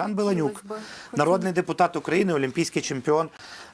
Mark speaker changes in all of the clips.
Speaker 1: Жан
Speaker 2: Беланюк,
Speaker 1: народний депутат України, олімпійський чемпіон,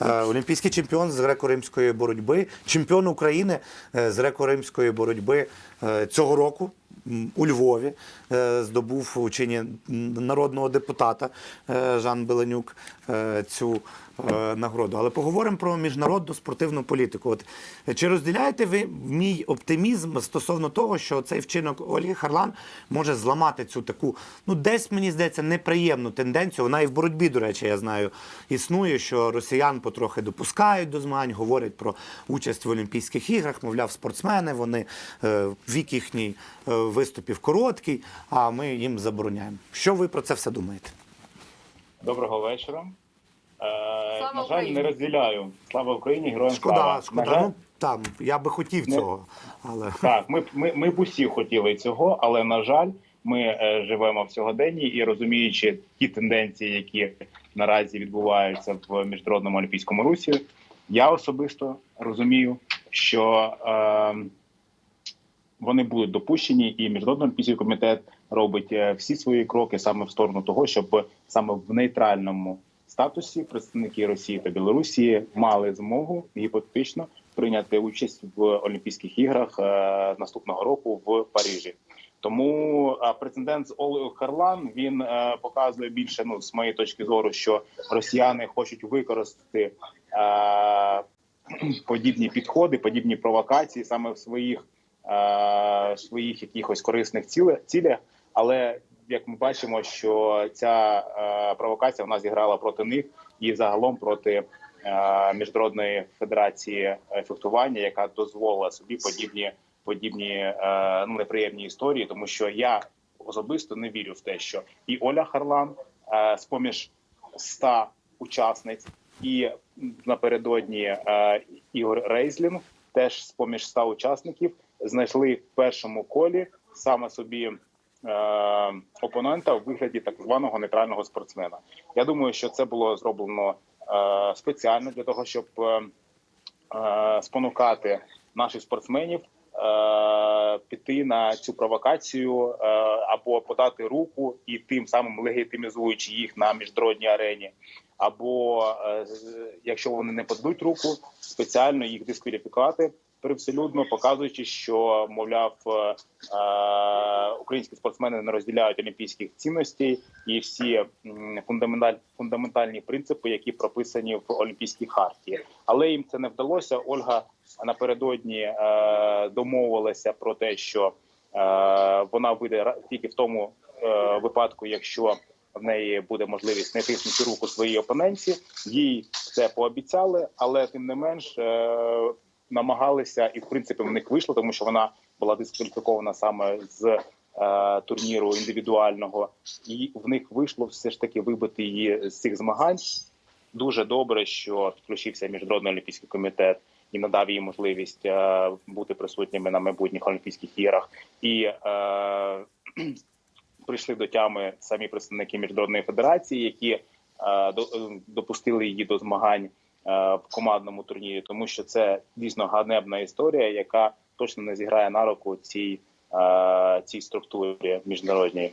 Speaker 1: е, олімпійський чемпіон з греко-римської боротьби, чемпіон України е, з греко-римської боротьби е, цього року. У Львові е, здобув у чині народного депутата е, Жан Беленюк е, цю нагороду. Але поговоримо про міжнародну спортивну політику. От чи розділяєте ви мій оптимізм стосовно того, що цей вчинок Ольги Харлан може зламати цю таку, ну десь мені здається, неприємну тенденцію. Вона і в боротьбі, до речі, я знаю, існує, що росіян потрохи допускають до змагань, говорять про участь в Олімпійських іграх. Мовляв, спортсмени, вони вік їхній виступів короткий, а ми їм забороняємо. Що ви про це все думаєте?
Speaker 3: Доброго вечора. Е,
Speaker 2: Слава
Speaker 3: на жаль,
Speaker 2: Україні.
Speaker 3: не розділяю. Слава Україні, героям
Speaker 1: Шкода,
Speaker 3: слава.
Speaker 1: шкода.
Speaker 3: На жаль,
Speaker 1: Ну там я би хотів
Speaker 3: Не-
Speaker 1: цього, але
Speaker 3: так, ми, б- ми, ми б усі хотіли цього, але на жаль, ми е, живемо в сьогоденні і розуміючи ті тенденції, які наразі відбуваються в міжнародному олімпійському русі, я особисто розумію, що е, вони будуть допущені, і міжнародний олімпійський комітет робить е, всі свої кроки саме в сторону того, щоб саме в нейтральному статусі представники Росії та Білорусі мали змогу гіпотетично прийняти участь в Олімпійських іграх е, наступного року в Парижі. Тому е, прецедент з Олею Харлан він показує більше, ну з моєї точки зору, що росіяни хочуть використати подібні підходи, подібні провокації саме в своїх своїх якихось корисних цілях. Але як ми бачимо, що ця е, провокація вона зіграла проти них і загалом проти е, міжнародної федерації фехтування, яка дозволила собі подібні подібні е, ну неприємні історії, тому що я особисто не вірю в те, що і Оля Харлан е, з поміж 100 учасниць, і напередодні е, Ігор Рейзлін теж з поміж 100 учасників знайшли в першому колі саме собі е, опонента в вигляді так званого нейтрального спортсмена. Я думаю, що це було зроблено е, спеціально для того, щоб е, спонукати наших спортсменів піти на цю провокацію або подати руку і тим самим легітимізуючи їх на міжнародній арені, або якщо вони не подадуть руку, спеціально їх дискваліфікувати привселюдно, показуючи, що мовляв е, е, українські спортсмени не розділяють олімпійських цінностей і всі фундаменталь, фундаментальні принципи, які прописані в Олімпійській харті. Але їм це не вдалося. Ольга напередодні е, домовилася про те, що вона вийде тільки в тому випадку, якщо в неї буде можливість не тиснути руку своїй опоненті. Їй це пообіцяли, але тим не менш намагалися, і в принципі в них вийшло, тому що вона була дискваліфікована саме з е, турніру індивідуального, і в них вийшло все ж таки вибити її з цих змагань. Дуже добре, що включився міжнародний олімпійський комітет і надав їй можливість е, бути присутніми на майбутніх олімпійських іграх. І е, прийшли до тями самі представники міжнародної федерації, які е, е, допустили її до змагань в командному турнірі, тому що це дійсно ганебна історія, яка точно не зіграє на руку цій, е, цій структурі міжнародній.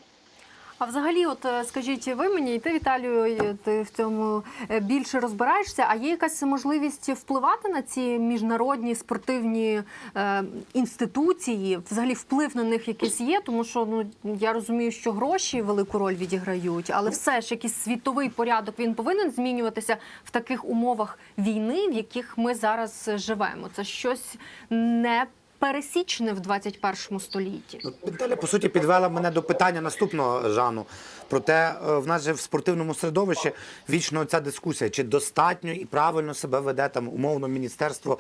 Speaker 2: А взагалі, от е, скажіть ви мені, і ти Віталію, ти в цьому е, більше розбираєшся. А є якась можливість впливати на ці міжнародні спортивні е, інституції? Взагалі вплив на них якийсь є, тому що ну я розумію, що гроші велику роль відіграють, але все ж якийсь світовий порядок він повинен змінюватися в таких умовах війни, в яких ми зараз живемо. Це щось не пересічне в 21 столітті.
Speaker 1: Ну, по суті, підвела мене до питання наступного Жану. Проте е, в нас же в спортивному середовищі вічно ця дискусія, чи достатньо і правильно себе веде там умовно Міністерство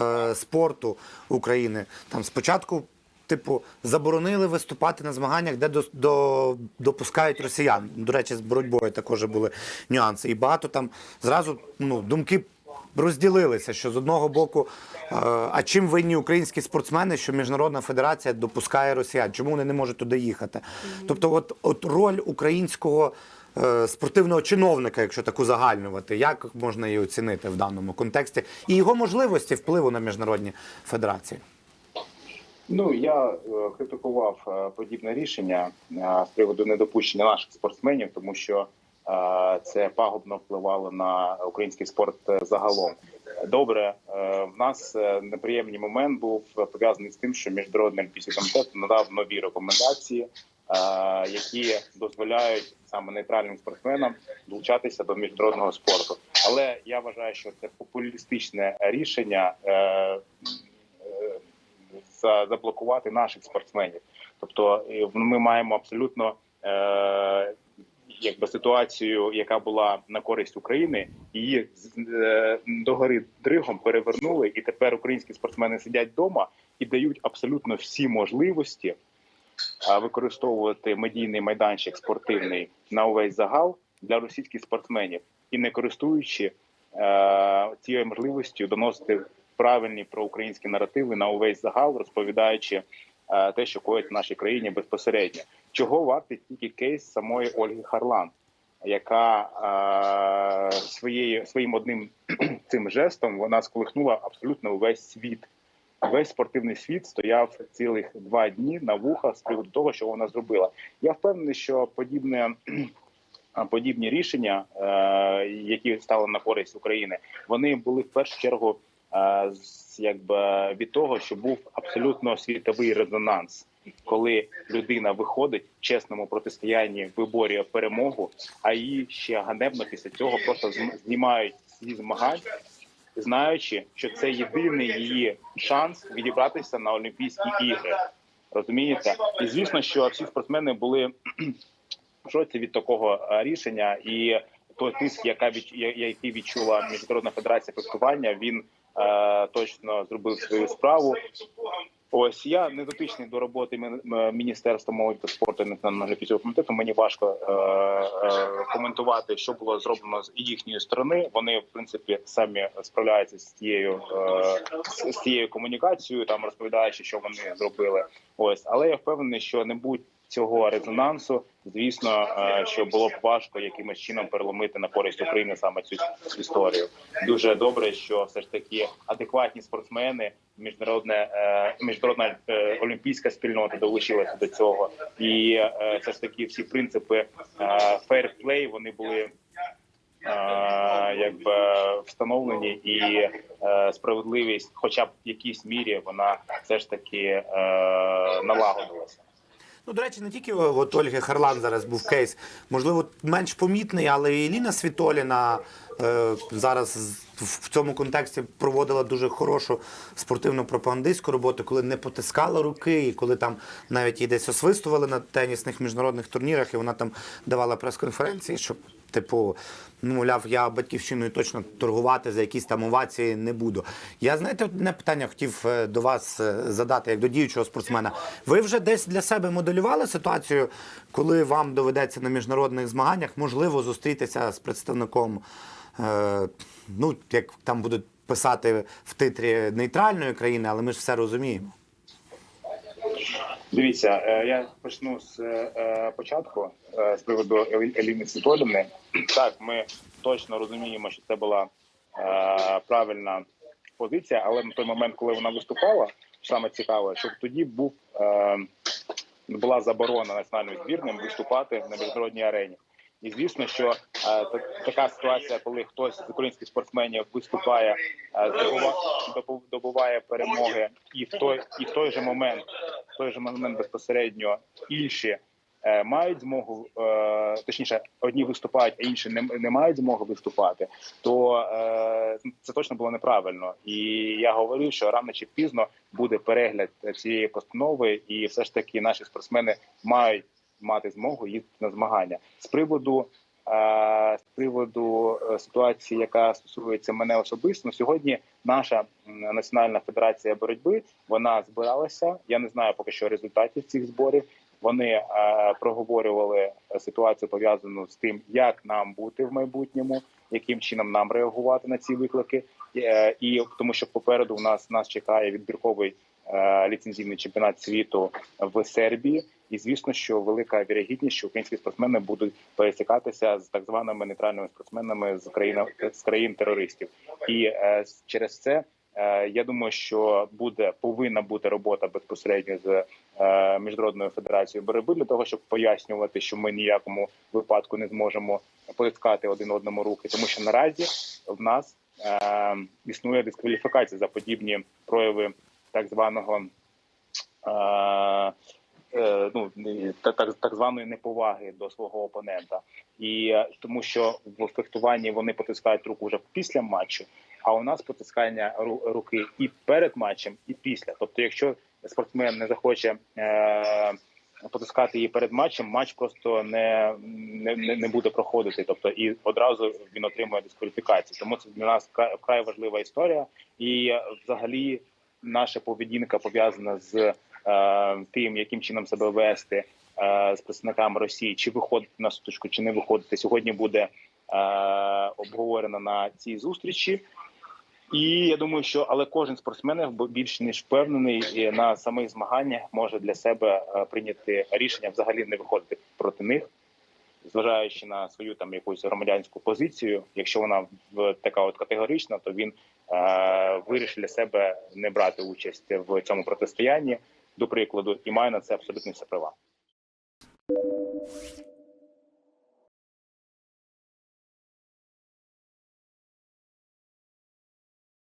Speaker 1: е, спорту України. Там спочатку. Типу, заборонили виступати на змаганнях, де до, до, допускають росіян. До речі, з боротьбою також були нюанси. І багато там зразу ну, думки розділилися, що з одного боку, е, а чим винні українські спортсмени, що міжнародна федерація допускає росіян? Чому вони не можуть туди їхати? Тобто, от, от роль українського е, спортивного чиновника, якщо так узагальнювати, як можна її оцінити в даному контексті, і його можливості впливу на міжнародні федерації?
Speaker 3: Ну я е, критикував подібне рішення з приводу недопущення наших спортсменів, тому що це пагубно впливало на український спорт е, загалом. Добре, е, в нас е, неприємний момент був пов'язаний з тим, що міжнародний олімпійський комітет надав нові рекомендації, які дозволяють саме нейтральним спортсменам долучатися до міжнародного спорту. Але я вважаю, що це популістичне рішення за- заблокувати наших спортсменів. Тобто, ми маємо абсолютно якби ситуацію, яка була на користь України, її е, догори дригом перевернули, і тепер українські спортсмени сидять вдома і дають абсолютно всі можливості використовувати медійний майданчик спортивний на увесь загал для російських спортсменів і не користуючи е, цією можливістю доносити правильні проукраїнські наративи на увесь загал, розповідаючи е, те, що коїть в нашій країні безпосередньо. Чого вартий тільки кейс самої Ольги Харлан, яка е, своєю своїм одним цим жестом вона сколихнула абсолютно увесь світ. Весь спортивний світ стояв цілих два дні на вухах з приводу того, що вона зробила. Я впевнений, що подібне подібні рішення, е, які стали на користь України, вони були в першу чергу е, якби від того, що був абсолютно світовий резонанс, коли людина виходить в чесному протистоянні, виборює перемогу, а її ще ганебно після цього просто знімають зі змагань, знаючи, що це єдиний її шанс відібратися на Олімпійські ігри. Розумієте, і звісно, що всі спортсмени були в шоці від такого е, рішення, і той тиск, яка від який відчула міжнародна федерація фехтування, він точно зробив свою справу. Ось я не дотичний до роботи е, міністерства молоді та спорту національного комітету. Мені важко е, е, коментувати, що було зроблено з їхньої сторони. Вони в принципі самі справляються з тією е, з тією комунікацією, там розповідаючи, що вони зробили. Ось, але я впевнений, що не будь цього резонансу, звісно, е, що було б важко якимось чином переломити на користь України саме цю історію. Дуже добре, що все ж таки адекватні спортсмени, міжнародне е, міжнародна е, олімпійська спільнота долучилася до цього, і все ж таки всі принципи фейрплей вони були. Якби встановлені і справедливість, хоча б в якійсь мірі, вона все ж таки налагодилася.
Speaker 1: Ну, до речі, не тільки от Ольги Харлан зараз був кейс, можливо, менш помітний, але і Ліна Світоліна е, зараз в цьому контексті проводила дуже хорошу спортивну пропагандистську роботу, коли не потискала руки, і коли там навіть її десь освистували на тенісних міжнародних турнірах, і вона там давала прес-конференції, щоб, типу, ну, мовляв, я батьківщиною точно торгувати за якісь там овації не буду. Я знаєте, одне питання хотів е, до вас е, задати, як до діючого спортсмена. Ви вже десь для себе моделювали ситуацію, коли вам доведеться на міжнародних змаганнях, можливо, зустрітися з представником, е, ну, як там будуть писати в титрі нейтральної країни, але ми ж все розуміємо.
Speaker 3: Дивіться, е, я почну з е, початку е, з приводу Еліни Світоліни. Так, ми точно розуміємо, що це була правильна позиція, але на той момент, коли вона виступала, саме цікаве, що тоді був була заборона національним збірним виступати на міжнародній арені. І звісно, що така ситуація, коли хтось з українських спортсменів виступає, добуває перемоги, і в той і в той же момент, в той же момент безпосередньо інші е, мають змогу, е, точніше, одні виступають, а інші не, не мають змоги виступати, то е, це точно було неправильно. І я говорив, що рано чи пізно буде перегляд цієї постанови, і все ж таки наші спортсмени мають мати змогу їздити на змагання з приводу. З приводу е, ситуації, яка стосується мене особисто, сьогодні наша національна федерація боротьби вона збиралася. Я не знаю поки що результатів цих зборів. Вони е, проговорювали ситуацію пов'язану з тим, як нам бути в майбутньому, яким чином нам реагувати на ці виклики, Е, і тому, що попереду в нас нас чекає відбірковий ліцензійний чемпіонат світу в Сербії. І звісно, що велика вірогідність, що українські спортсмени будуть пересікатися з так званими нейтральними спортсменами з країн з країн терористів, і е, через це Е, Я думаю, що буде повинна бути робота безпосередньо з е, міжнародною федерацією боротьби для того, щоб пояснювати, що ми ніякому випадку не зможемо потискати один одному руки, тому що наразі в нас е, існує дискваліфікація за подібні прояви так званого. Е, ну так, так, званої неповаги до свого опонента, і е, тому, що в фехтуванні вони потискають руку вже після матчу, а у нас потискання ру- руки і перед матчем, і після. Тобто, якщо спортсмен не захоче е, потискати її перед матчем, матч просто не, не, не, буде проходити. Тобто, і одразу він отримує дискваліфікацію. Тому це для нас вкрай важлива історія, і е, взагалі наша поведінка пов'язана з е, тим, яким чином себе вести е, з представниками Росії, чи виходити на сутичку, чи не виходити. Сьогодні буде е, обговорено на цій зустрічі. І я думаю, що але кожен спортсмен більш ніж впевнений на самих змаганнях може для себе прийняти рішення взагалі не виходити проти них, зважаючи на свою там якусь громадянську позицію. Якщо вона така от категорична, то він вирішив для себе не брати участь в цьому протистоянні, до прикладу, і має на це абсолютно все права.